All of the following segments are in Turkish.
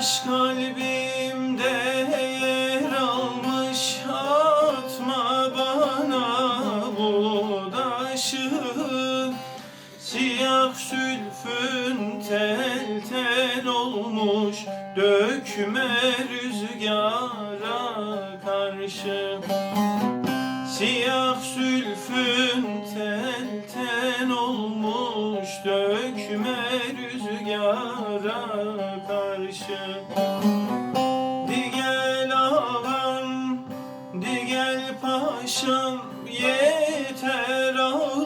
aşk kalbimde yer almış Atma bana bu daşı. Siyah sülfün tel tel olmuş Dökme rüzgara karşı. Siyah karşı. Di gel ağam, di gel paşam Yeter ağlatma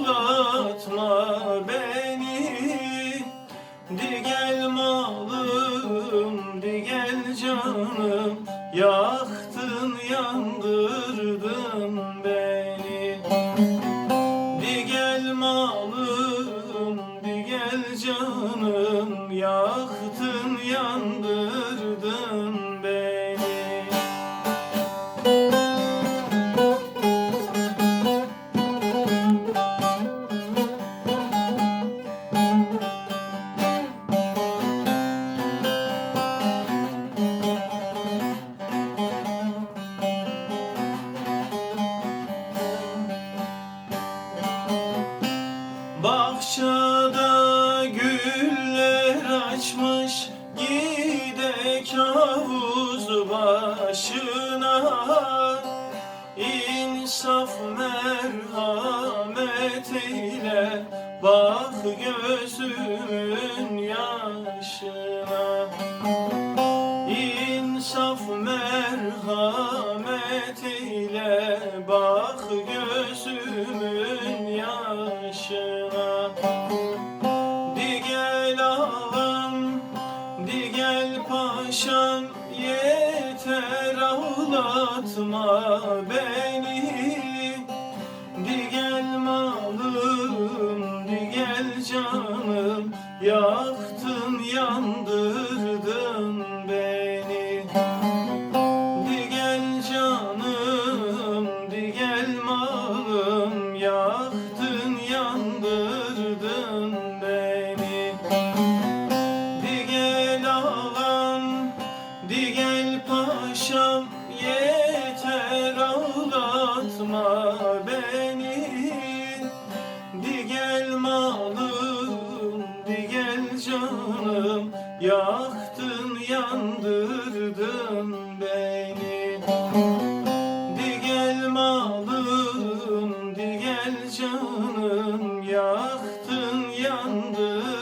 başına İnsaf merhamet ile Bak gözümün yaşına. İnsaf merhamet ile Bak gözümün yaşına. Di gel ağam, di gel paşam ağlatma beni. Di gel malım, di gel canım. Yaktın, yandırdın beni paşam Yeter ağlatma beni. Di gel malım, di gel canım Yaktın, yandırdın beni. Di gel malım, di gel canım Yaktın, yandırdın